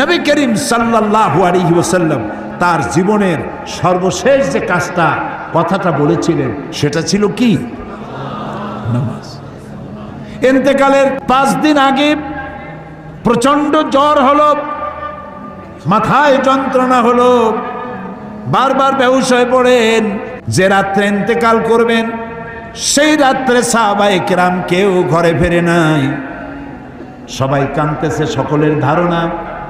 নবী করিম সাল্লাল্লাহু আলাইহি ওয়াসাল্লাম তার জীবনের সর্বশেষ যে কাজটা, কথাটা বলেছিলেন, সেটা ছিল কি? নামাজ। এতেকালের পাঁচ দিন আগে প্রচণ্ড জ্বর হলো, মাথায় যন্ত্রণা হলো, বারবার বেহুশ হয়ে পড়েন, যে রাত্রে এতেকাল করবেন, সেই রাত্রে সাহাবাই কেরাম কেউ ঘরে ফেরে নাই। সবাই কাঁদতেছে, সকলের ধারণা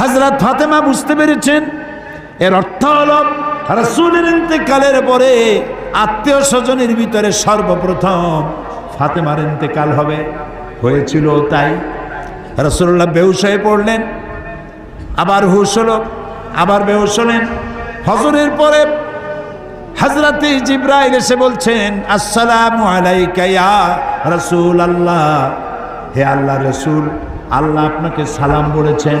হাজরত ফাতেমা বুঝতে পেরেছেন? এর অর্থ হল, রাসূলের ইন্তেকালের পরে আত্মীয় স্বজনের ভিতরে সর্বপ্রথম ফাতেমার ইন্তেকাল হবে। হয়েছিল তাই। রসুল্লাহ হয়ে পড়লেন, আবার হুশ হলো, আবার বেহুশ হলেন। হজরের পরে হজরতে জিব্রাইল এসে বলছেন, আসসালাম আলাইকা ইয়া রাসূল আল্লাহ হে আল্লাহ রসুল, আল্লাহ আপনাকে সালাম বলেছেন।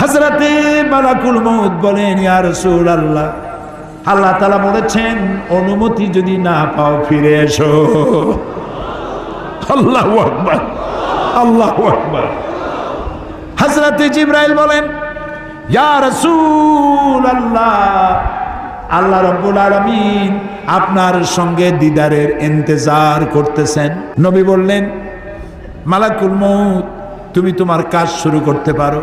হাজরাতে মালাকুল মৌত বলেন, ইয়া রসুল আল্লাহ আল্লাহ তালা বলেছেন, অনুমতি যদি না পাও, ফিরে এসো। আল্লাহ আকবার আল্লাহ আকবার। হজরতে জিব্রাইল বলেন, ইয়া রসুল আল্লাহ আল্লাহ রব্বুল আলমিন আপনার সঙ্গে দিদারের ইন্তজার করতেছেন। নবী বললেন, মালাকুল মৌত তুমি তোমার কাজ শুরু করতে পারো।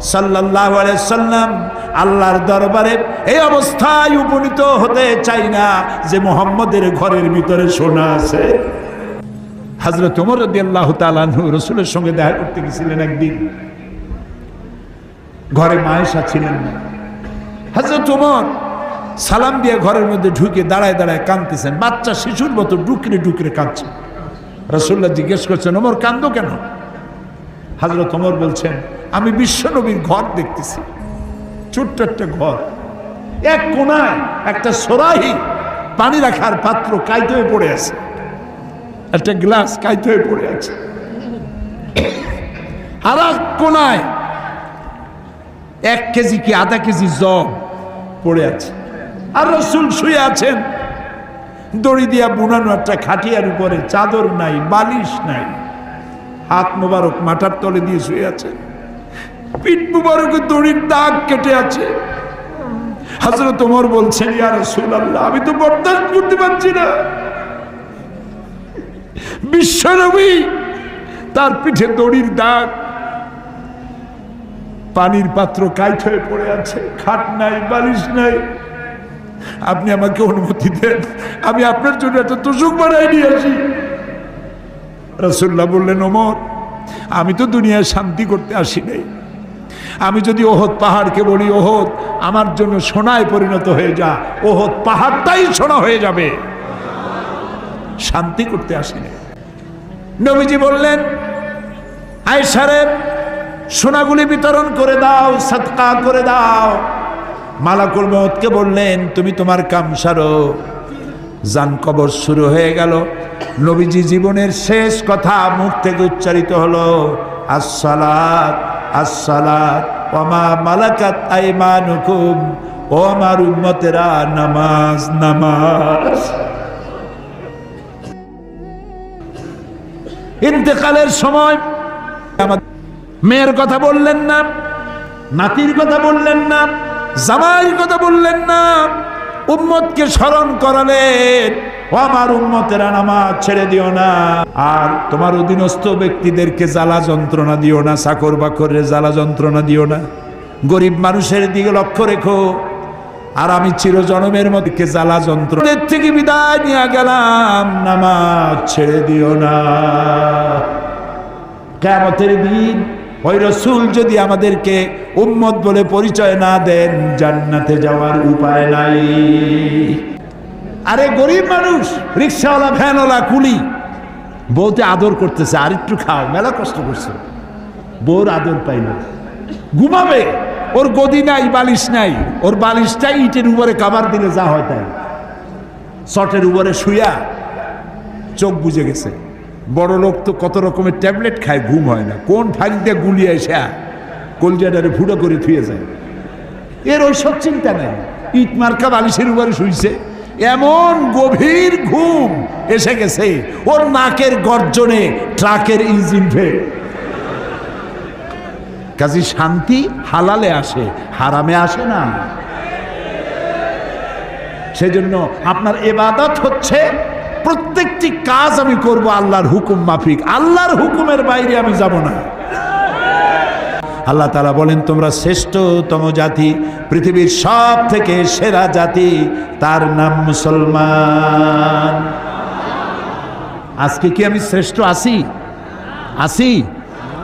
সাল্লাহ সাল্লাম আল্লাহর দরবারে এই অবস্থায় উপনীত হতে চাই না যে মোহাম্মদের ঘরের ভিতরে সোনা আছে। হাজরত ওমর রদি আল্লাহ তালানহু রসুলের সঙ্গে দেখা করতে গেছিলেন একদিন। ঘরে মায়েশা ছিলেন না। হাজরত ওমর সালাম দিয়ে ঘরের মধ্যে ঢুকে দাঁড়ায় দাঁড়ায় কাঁদতেছেন। বাচ্চা শিশুর মতো ডুকরে ডুকরে কাঁদছে। রসুল্লাহ জিজ্ঞেস করছেন ওমর কান্দ কেন? হাজরত ওমর বলছেন আমি বিশ্বনবীর ঘর দেখতেছি। ছোট্ট একটা ঘর। এক কোনায় একটা সরাহি পানি রাখার পাত্র কাইতে হয়ে পড়ে আছে। একটা গ্লাস কাইতে হয়ে পড়ে আছে। আর এক কোনায় এক কেজি কি আধা কেজি জব পড়ে আছে। আর রসুল শুয়ে আছেন। দড়ি দিয়া বুনানো একটা খাটিয়ার উপরে চাদর নাই, বালিশ নাই। হাত মোবারক মাটার তলে দিয়ে শুয়ে আছে পিঠ দড়ির দাগ কেটে আছে। বলছেন আমি তো বরদাস্ত করতে পারছি না। তার পিঠে দড়ির দাগ পানির পাত্র কাইট হয়ে পড়ে আছে, খাট নাই, বালিশ নাই। আপনি আমাকে অনুমতি দেন, আমি আপনার জন্য একটা তোষক বানাই নিয়ে আসি। রসুল্লাহ বললেন, ওমর, আমি তো দুনিয়ায় শান্তি করতে আসি নাই। আমি যদি ওহদ পাহাড়কে বলি, ওহদ, আমার জন্য সোনায় পরিণত হয়ে যা। ওহদ পাহাড়টাই সোনা হয়ে যাবে। শান্তি করতে আসি নবীজি বললেন আয়সারে সোনাগুলি বিতরণ করে দাও সৎকা করে দাও। মালাকুল মহৎকে বললেন, তুমি তোমার কাম সারো। যান কবর শুরু হয়ে গেল। নবীজি জীবনের শেষ কথা মুখ থেকে উচ্চারিত হলো, আসসালাত। আসসালাত ওমা মালাকাত আইমানুকুম, ও আমার উম্মতেরা, নামাজ নামাজ। ইন্তেকালের সময় মেয়ের কথা বললেন না, নাতির কথা বললেন না, জামাইয়ের কথা বললেন না, উম্মতকে স্মরণ করালেন। ও আমার উম্মতেরা, নামাজ ছেড়ে দিও না। আর তোমার অধীনস্থ ব্যক্তিদেরকে জ্বালা যন্ত্রণা দিও না, চাকর বাকরের জ্বালা যন্ত্রণা দিও না। গরিব মানুষের দিকে লক্ষ্য রেখো। আর আমি চিরজনমের মধ্যে জ্বালা যন্ত্রণের থেকে বিদায় নিয়ে গেলাম, নামাজ ছেড়ে দিও না। কেমতের দিন ওই রসুল যদি আমাদেরকে উম্মত বলে পরিচয় না দেন, জান্নাতে যাওয়ার উপায় নাই। আরে গরিব মানুষ, রিক্সাওয়ালা, ভ্যানওয়ালা, কুলি। বউতে আদর করতেছে, আর একটু খাও, মেলা কষ্ট করছে। বউর আদর পাই না। ঘুমাবে, ওর গদি নাই, বালিশ নাই। ওর বালিশটা ইটের উপরে কাবার দিলে যা হয় তাই। চটের উপরে শুয়া চোখ বুঝে গেছে। বড় লোক তো কত রকমের ট্যাবলেট খায়, ঘুম হয় না। কোন ফাইল দিয়ে গুলিয়ে এসে কলজাটারে ফুটো করে থুয়ে যায়। এর ওই সব চিন্তা নেই। ইট মার্কা বালিশের উপরে শুইছে। এমন গভীর ঘুম এসে গেছে, ওর নাকের গর্জনে ট্রাকের ইঞ্জিন ফেল। কাজী শান্তি হালালে আসে, হারামে আসে না। সেজন্য আপনার এবাদত হচ্ছে, প্রত্যেকটি কাজ আমি করব আল্লাহর হুকুম মাফিক। আল্লাহর হুকুমের বাইরে আমি যাব না। আল্লাহ তালা বলেন, তোমরা শ্রেষ্ঠতম জাতি, পৃথিবীর সব থেকে সেরা জাতি, তার নাম মুসলমান। আজকে কি আমি শ্রেষ্ঠ আছি? আছি?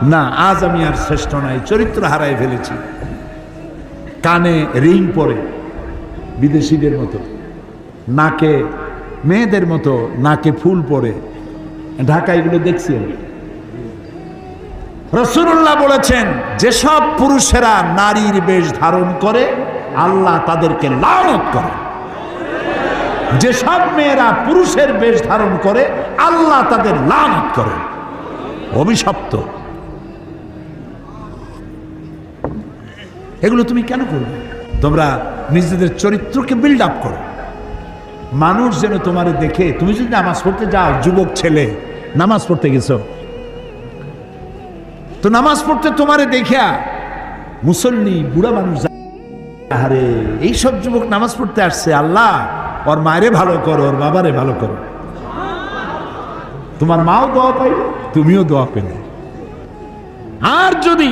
না, আজ আমি আর শ্রেষ্ঠ নাই, চরিত্র হারাই ফেলেছি। কানে রিং পরে, বিদেশিদের মতো। নাকে মেয়েদের মতো, নাকে ফুল পরে। ঢাকা এগুলো দেখছি আমি। রসুল্লাহ বলেছেন, যেসব পুরুষেরা নারীর বেশ ধারণ করে, আল্লাহ তাদেরকে লানত করে। যেসব মেয়েরা পুরুষের বেশ ধারণ করে, আল্লাহ তাদের লানত করে। অভিশপ্ত। এগুলো তুমি কেন করবে? তোমরা নিজেদের চরিত্রকে বিল্ড আপ করো। মানুষ যেন তোমার দেখে, তুমি যদি নামাজ পড়তে যাও, যুবক ছেলে, নামাজ পড়তে গেছো তো নামাজ পড়তে তোমারে দেখিয়া মুসল্লি, বুড়া মানুষ আরে, এইসব যুবক নামাজ পড়তে আসছে, আল্লাহ, ওর মায়েরে ভালো করো, ওর বাবারে ভালো করো। তোমার মাও দোয়া পাইল তুমিও দোয়া পেলে। আর যদি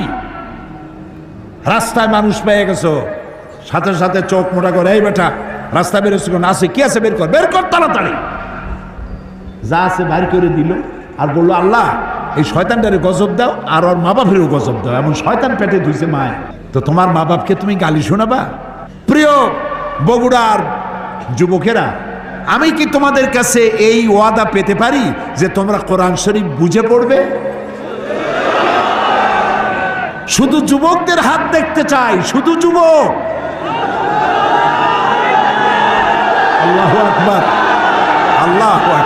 রাস্তায় মানুষ পেয়ে গেছো, সাথে সাথে চোখ মোটা করে, এই বেটা রাস্তা বেরোচ্ছে কোন? আছে, কি আছে বের কর বের কর তাড়াতাড়ি। যা আছে বাইর করে দিল, আর বলল, আল্লাহ এই শয়তানটারে গজব দাও আর ওর মা বাপেরও গজব দাও। এমন শয়তান পেটে ধুইছে মায়। তো তোমার মা বাপকে তুমি গালি শোনাবা? প্রিয় বগুড়ার যুবকেরা, আমি কি তোমাদের কাছে এই ওয়াদা পেতে পারি যে তোমরা কোরআন শরীফ বুঝে পড়বে? শুধু যুবকদের হাত দেখতে চাই, শুধু যুবক! আল্লাহ আকবার।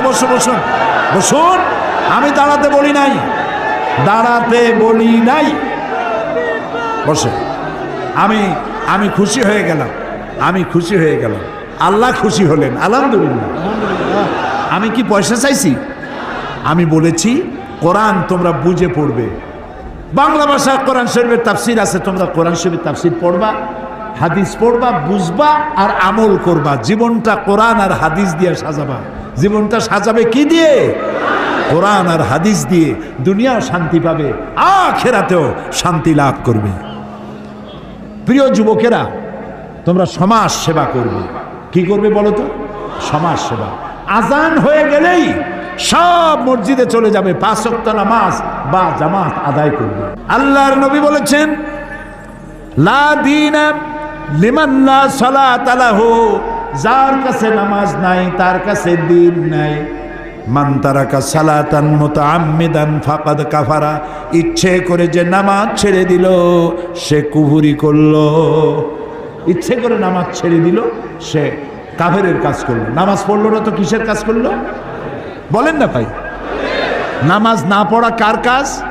বসুন বসুন বসুন। আমি দাঁড়াতে বলি নাই। দাঁড়াতে বলি নাই। বসে আমি আমি খুশি হয়ে গেলাম। আমি খুশি হয়ে গেলাম। আল্লাহ খুশি হলেন, আলহামদুলিল্লাহ। আমি কি পয়সা চাইছি? আমি বলেছি, কোরআন তোমরা বুঝে পড়বে। বাংলা ভাষা কোরআন শরীফের তাফসির আছে, তোমরা কোরআন শরীফের তাফসির পড়বা, হাদিস পড়বা, বুঝবা আর আমল করবা। জীবনটা কোরআন আর হাদিস দিয়ে সাজাবা। জীবনটা সাজাবে কি দিয়ে? কোরআন আর হাদিস দিয়ে দুনিয়াও শান্তি পাবে, আখেরাতেও শান্তি লাভ করবে। প্রিয় যুবকেরা, তোমরা সমাজ সেবা করবে। কি করবে বলো তো? সমাজ সেবা। আজান হয়ে গেলেই সব মসজিদে চলে যাবে, পাঁচ ওয়াক্ত নামাজ বা জামাত আদায় করবে। আল্লাহর নবী বলেছেন, লা দিনা লিমান লা সালাত লাহু। যার কাছে নামাজ নাই তার কাছে দিন নাই। মান তারাকা সালাতান মুতাআম্মিদান ফাকাদ কাফারা ইচ্ছে করে যে নামাজ ছেড়ে দিল সে কুহুরি করল। ইচ্ছে করে নামাজ ছেড়ে দিল সে কাফেরের কাজ করল। নামাজ পড়ল না তো কিসের কাজ করল? বলেন না ভাই। নামাজ না পড়া কার কাজ?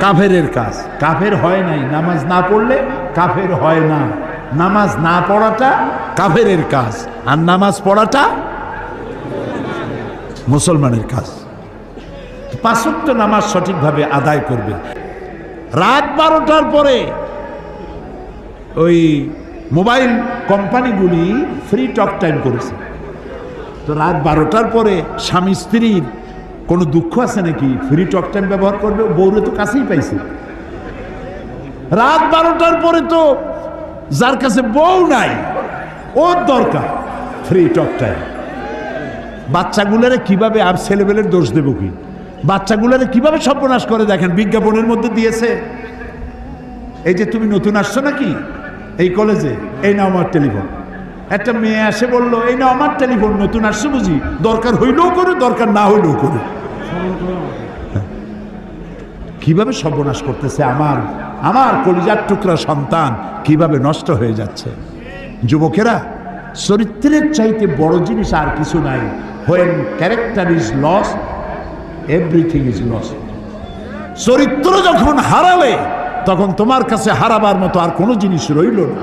কাফেরের কাজ। কাফের হয় নাই। নামাজ না পড়লে কাফের হয় না। নামাজ না পড়াটা কাফেরের কাজ, আর নামাজ পড়াটা মুসলমানের কাজ। পাঁচত্ব নামাজ সঠিকভাবে আদায় করবে। রাত বারোটার পরে ওই মোবাইল কোম্পানিগুলি ফ্রি টক টাইম করেছে। তো রাত বারোটার পরে স্বামী স্ত্রীর কোনো দুঃখ আছে নাকি? ফ্রি টক টাইম ব্যবহার করবে, বউরে তো কাছেই পাইছে। রাত বারোটার পরে তো যার কাছে বউ নাই, ওর দরকার ফ্রি টক টাইম বাচ্চাগুলোরে কীভাবে আর ছেলেবেলের দোষ দেবো কি? বাচ্চাগুলোরে কীভাবে সর্বনাশ করে দেখেন, বিজ্ঞাপনের মধ্যে দিয়েছে। এই যে তুমি নতুন আসছো নাকি? এই কলেজে, এই নাও আমার টেলিফোন। একটা মেয়ে আসে বলল, এই নাও আমার টেলিফোন, নতুন আসছো বুঝি? দরকার হইলেও করে, দরকার না হইলেও করে। কীভাবে সর্বনাশ করতেছে আমার আমার কলিজার টুকরা সন্তান কীভাবে নষ্ট হয়ে যাচ্ছে? যুবকেরা, চরিত্রের চাইতে বড় জিনিস আর কিছু নাই। When character is loss everything is loss চরিত্র যখন হারালে, তখন তোমার কাছে হারাবার মতো আর কোনো জিনিস রইল না।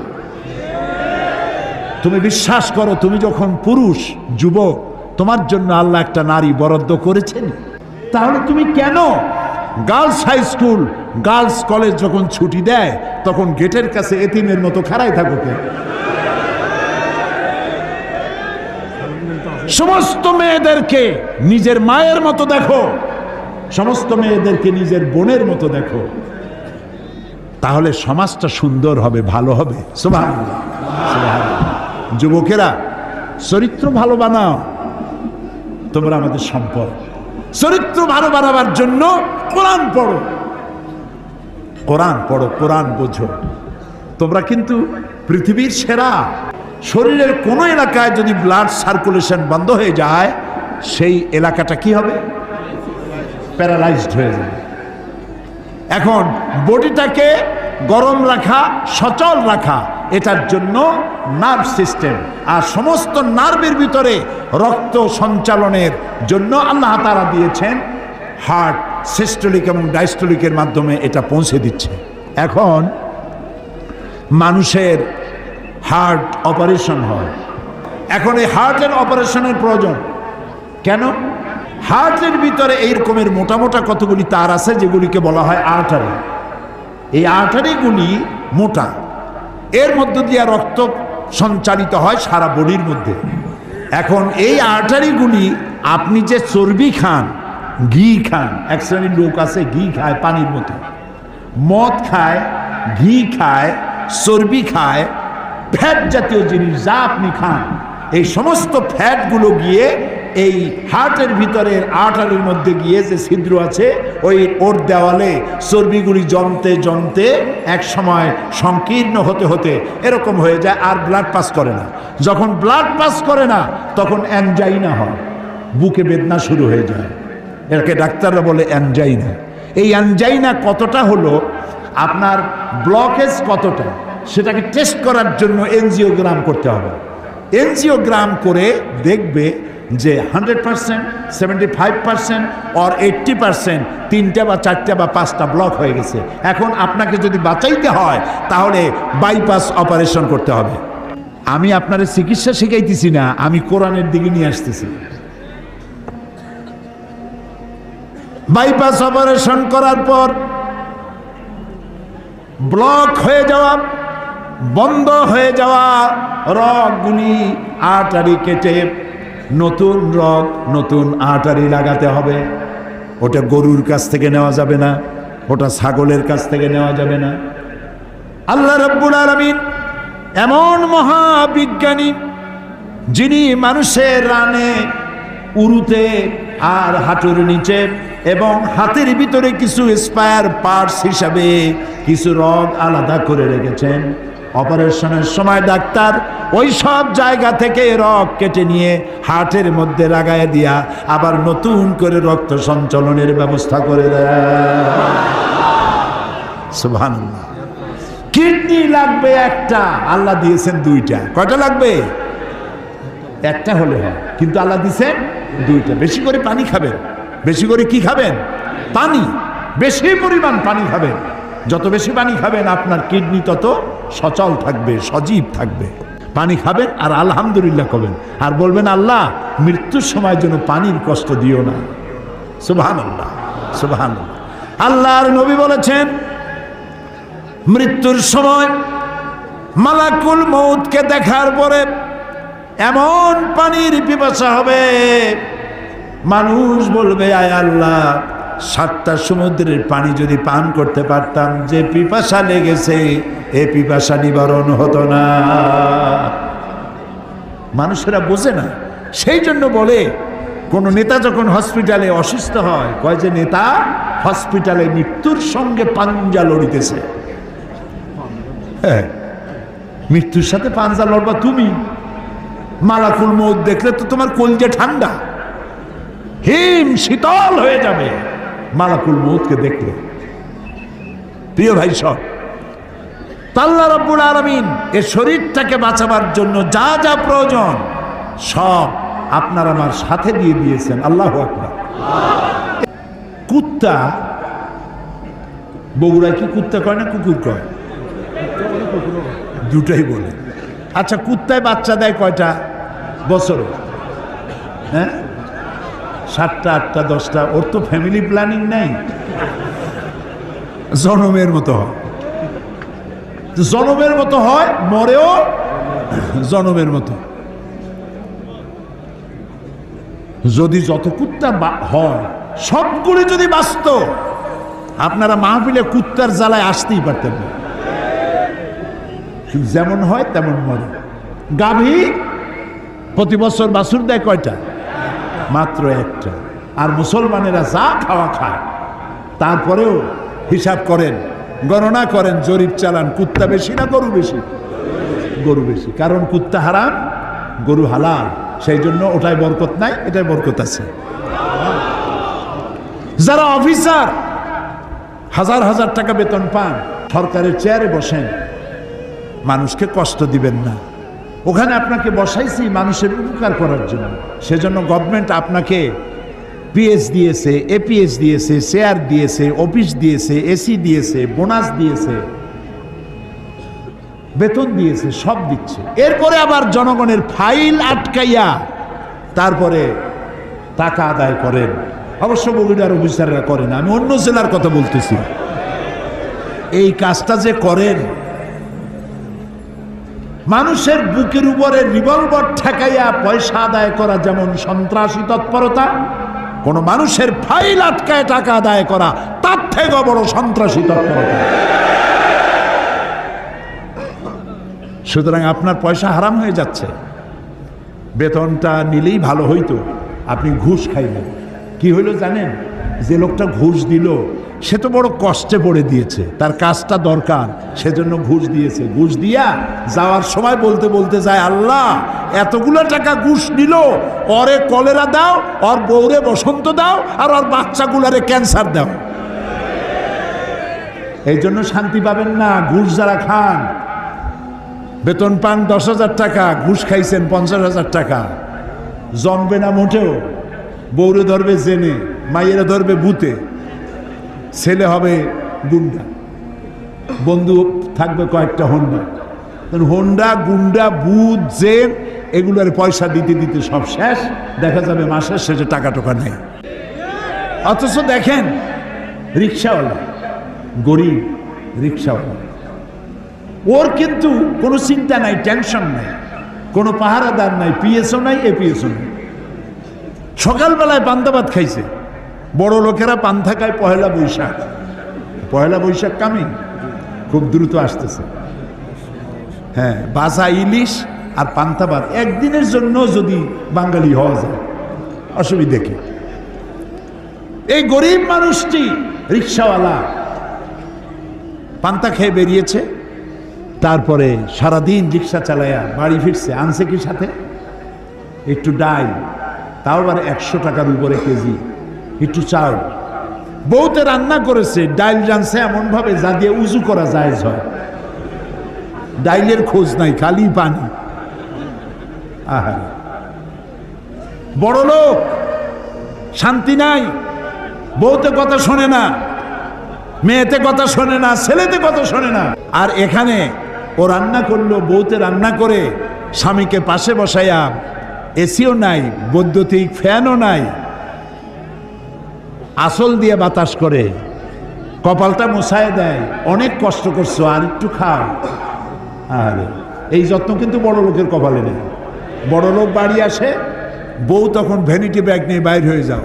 তুমি বিশ্বাস করো, তুমি যখন পুরুষ, যুবক, তোমার জন্য আল্লাহ একটা নারী বরাদ্দ করেছেন। তাহলে তুমি কেন girls high school, girls college যখন ছুটি দেয়, তখন গেটের কাছে এতিমের মতো খাড়াই থাকো কেন সমস্ত মেয়েদেরকে নিজের মায়ের মতো দেখো। সমস্ত মেয়েদেরকে নিজের বোনের মতো দেখো। তাহলে সমাজটা সুন্দর হবে, ভালো হবে। যুবকেরা, চরিত্র ভালো বানাও। তোমরা আমাদের সম্পদ চরিত্র ভালো বানাবার জন্য কোরআন পড়ো। কোরআন পড়ো, কোরআন বোঝো। তোমরা কিন্তু পৃথিবীর সেরা, শরীরের কোনো এলাকায় যদি ব্লাড সার্কুলেশন বন্ধ হয়ে যায়, সেই এলাকাটা কি হবে? প্যারালাইজড হয়ে যাবে। এখন বডিটাকে গরম রাখা, সচল রাখা এটার জন্য নার্ভ সিস্টেম আর সমস্ত নার্ভের ভিতরে রক্ত সঞ্চালনের জন্য আল্লাহ তারা দিয়েছেন হার্ট সিস্টোলিক এবং ডাইস্টোলিকের মাধ্যমে এটা পৌঁছে দিচ্ছে। এখন মানুষের হার্ট অপারেশন হয়। এখন এই হার্টের অপারেশনের প্রয়োজন। কেন? হার্টের ভিতরে এই রকমের মোটা মোটা কতগুলি তার আছে যেগুলিকে বলা হয় আর্টারি এই আর্টারিগুলি মোটা। এর মধ্য দিয়ে রক্ত সঞ্চালিত হয় সারা বডির মধ্যে। এখন এই আর্টারিগুলি আপনি যে চর্বি খান, ঘি খান, এক শ্রেণির লোক আছে, ঘি খায় পানির মতো। মদ খায়, ঘি খায়, চর্বি খায় ফ্যাট জাতীয় জিনিস যা আপনি খান, এই সমস্ত ফ্যাটগুলো গিয়ে এই হার্টের ভিতরের আর্টারির মধ্যে গিয়ে যে ছিদ্র আছে, ওই ওর দেওয়ালে চর্বিগুলি জমতে জমতে এক সময় সংকীর্ণ হতে হতে এরকম হয়ে যায়, আর ব্লাড পাস করে না। যখন ব্লাড পাস করে না, তখন অ্যানজাইনা হয়, বুকে বেদনা শুরু হয়ে যায়। এটাকে ডাক্তাররা বলে অ্যানজাইনা এই অ্যানজাইনা কতটা হলো? আপনার ব্লকেজ কতটা? সেটাকে টেস্ট করার জন্য এনজিওগ্রাম করতে হবে। এনজিওগ্রাম করে দেখবে যে hundred percent, seventy five percent or eighty percent, তিনটা বা চারটা বা পাঁচটা ব্লক হয়ে গেছে। এখন আপনাকে যদি বাঁচাইতে হয়, তাহলে বাইপাস অপারেশন করতে হবে। আমি আপনার চিকিৎসা শিখাইতেছি না, আমি কোরআনের দিকে নিয়ে আসতেছি। বাইপাস অপারেশন করার পর ব্লক হয়ে যাওয়া, বন্ধ হয়ে যাওয়া, রগগুলি আটারি কেটে নতুন রগ নতুন আটারি লাগাতে হবে। ওটা গরুর কাছ থেকে নেওয়া যাবে না, ওটা ছাগলের কাছ থেকে নেওয়া যাবে না। আল্লাহ রব্বুল আলমিন এমন মহাবিজ্ঞানী, যিনি মানুষের রানে, উরুতে আর হাঁটুর নিচে এবং হাতের ভিতরে কিছু স্পায়ার পার্টস হিসাবে কিছু রগ আলাদা করে রেখেছেন। অপারেশনের সময় ডাক্তার ওই সব জায়গা থেকে রগ কেটে নিয়ে হার্টের মধ্যে লাগায় দিয়া আবার নতুন করে রক্ত সঞ্চালনের ব্যবস্থা করে দেয়। কিডনি লাগবে একটা, আল্লাহ দিয়েছেন দুইটা। কয়টা লাগবে? একটা হলে হয়। কিন্তু আল্লাহ দিয়েছেন দুইটা। বেশি করে পানি খাবেন। বেশি করে কি খাবেন? পানি। বেশি পরিমাণ পানি খাবেন। যত বেশি পানি খাবেন আপনার কিডনি, তত সচল থাকবে, সজীব থাকবে। পানি খাবেন আর আলহামদুলিল্লাহ করবেন আর বলবেন, আল্লাহ, মৃত্যুর সময় যেন পানির কষ্ট দিও না। সুবহান আল্লাহ সুবহান আল্লাহর নবী বলেছেন, মৃত্যুর সময় মালাকুল মৌতকে দেখার পরে এমন পানির পিপাসা হবে। মানুষ বলবে, আয় আল্লাহ সাতটা সমুদ্রের পানি যদি পান করতে পারতাম, যে পিপাসা লেগেছে, এ পিপাসা নিবারণ হতো না। মানুষেরা বোঝে না। সেই জন্য বলে, কোন নেতা যখন হসপিটালে অসুস্থ হয়, কয় যে, নেতা, হসপিটালে মৃত্যুর সঙ্গে পাঞ্জা লড়িতেছে। হ্যাঁ মৃত্যুর সাথে পাঞ্জা লড়বা তুমি। মালাকুল মৌত দেখলে তো তোমার কলজে ঠান্ডা। হিম শীতল হয়ে যাবে। মালাকুল মৌতকে দেখলে। প্রিয় ভাই সব তাল্লা রব্বুল আলমিন এ শরীরটাকে বাঁচাবার জন্য যা যা প্রয়োজন, সব আপনার আমার সাথে দিয়ে দিয়েছেন। আল্লাহ আকবার। কুত্তা, বগুড়ায় কি কুত্তা কয় না কুকুর কয়? দুটাই বলে। আচ্ছা কুত্তায় বাচ্চা দেয় কয়টা? বছরে। হ্যাঁ? সাতটা, আটটা, দশটা, ওর তো ফ্যামিলি প্ল্যানিং নেই। জনমের মতো হয়। জনমের মতো হয়, মরেও জনমের মতো। যদি যত কুত্তা হয় সবগুলি যদি বাঁচত, আপনারা মাহফিলে কুত্তার জ্বালায় আসতেই পারতেন না। যেমন হয়, তেমন মরে। গাভী প্রতি বছর বাছুর দেয় কয়টা? মাত্র একটা। আর মুসলমানেরা যা খাওয়া খায়, তারপরেও হিসাব করেন, গণনা করেন, জরিপ চালান, কুত্তা বেশি না গরু বেশি? গরু বেশি। কারণ কুত্তা হারাম, গরু হালাল। সেই জন্য ওটাই বরকত নাই এটাই বরকত আছে। যারা অফিসার, হাজার হাজার টাকা বেতন পান, সরকারের চেয়ারে বসেন, মানুষকে কষ্ট দিবেন না। ওখানে আপনাকে বসাইছি মানুষের উপকার করার জন্য। সেজন্য গভর্নমেন্ট আপনাকে পিএস দিয়েছে এপিএস দিয়েছে শেয়ার দিয়েছে অফিস দিয়েছে এসি দিয়েছে বোনাস দিয়েছে, বেতন দিয়েছে, সব দিচ্ছে। এরপরে আবার জনগণের ফাইল আটকাইয়া তারপরে টাকা আদায় করেন। অবশ্য বগুড়ার অফিসাররা করেন আমি অন্য জেলার কথা বলতেছি। এই কাজটা যে করেন মানুষের বুকের উপরে রিভলভার ঠেকাইয়া পয়সা আদায় করা যেমন সন্ত্রাসী তৎপরতা, কোন মানুষের ফাইল আটকায় টাকা আদায় করা, তার থেকেও বড় সন্ত্রাসী তৎপরতা। সুতরাং আপনার পয়সা হারাম হয়ে যাচ্ছে। বেতনটা নিলেই ভালো হইতো, আপনি ঘুষ খাইলেন। কি হইল জানেন? যে লোকটা ঘুষ দিল সে তো বড় কষ্টে পড়ে দিয়েছে। তার কাজটা দরকার, সেজন্য ঘুষ দিয়েছে। ঘুষ দিয়া যাওয়ার সময় বলতে বলতে যায়, আল্লাহ, এতগুলো টাকা ঘুষ নিল, অরে কলেরা দাও, অর বউরে বসন্ত দাও, আর ওর বাচ্চাগুলারে ক্যান্সার দাও। এই জন্য শান্তি পাবেন না, ঘুষ যারা খান। বেতন পান দশ হাজার টাকা, ঘুষ খাইছেন পঞ্চাশ হাজার টাকা। জমবে না মোটেও বৌরে ধরবে জেনে, মাইয়েরা ধরবে বুতে ছেলে হবে গুন্ডা। বন্ধু থাকবে কয়েকটা হোন্ডা। হোন্ডা, গুন্ডা বুথ জেন এগুলোর পয়সা দিতে দিতে সব শেষ। দেখা যাবে মাসের শেষে টাকা টোকা নেই। অথচ দেখেন, রিক্সাওয়ালা, গরিব রিক্সাওয়ালা। ওর কিন্তু কোনো চিন্তা নাই, টেনশন নাই, কোনো পাহারাদার নাই, পিএসও নাই, এপিএসও নাই। সকালবেলায় পান্তাবাদ খাইছে। বড় লোকেরা পান্থা খায় পহেলা বৈশাখ। পহেলা বৈশাখ কামিং খুব দ্রুত আসতেছে। হ্যাঁ বাসা ইলিশ আর পান্তাবাদ একদিনের জন্য যদি বাঙালি হওয়া যায়। অসুবিধে কি? এই গরিব মানুষটি রিক্সাওয়ালা, পান্তা খেয়ে বেরিয়েছে। তারপরে সারাদিন রিক্সা চালায়া বাড়ি ফিরছে। আনছে কি সাথে? একটু ডাল তাও আবার একশো টাকার উপরে কেজি। একটু চাল বউতে রান্না করেছে, ডাইল জানছে এমনভাবে যা দিয়ে উজু করা যায় হয়। ডাইলের খোঁজ নাই, খালি পানি। আহা বড় লোক শান্তি নাই। বউতে কথা শোনে না, মেয়েতে কথা শোনে না, ছেলেতে কথা শোনে না। আর এখানে ও রান্না করল, বউতে রান্না করে, স্বামীকে পাশে বসাইয়া এসিও নাই, বৈদ্যুতিক ফ্যানও নাই। আসল দিয়ে বাতাস করে। কপালটা মুছায় দেয়। অনেক কষ্ট করছ, আর একটু খাও। আর, এই যত্ন কিন্তু বড় লোকের কপালে নেই। বড় লোক বাড়ি আসে, বউ তখন ভ্যানিটি ব্যাগ নিয়ে বাইর হয়ে যাও।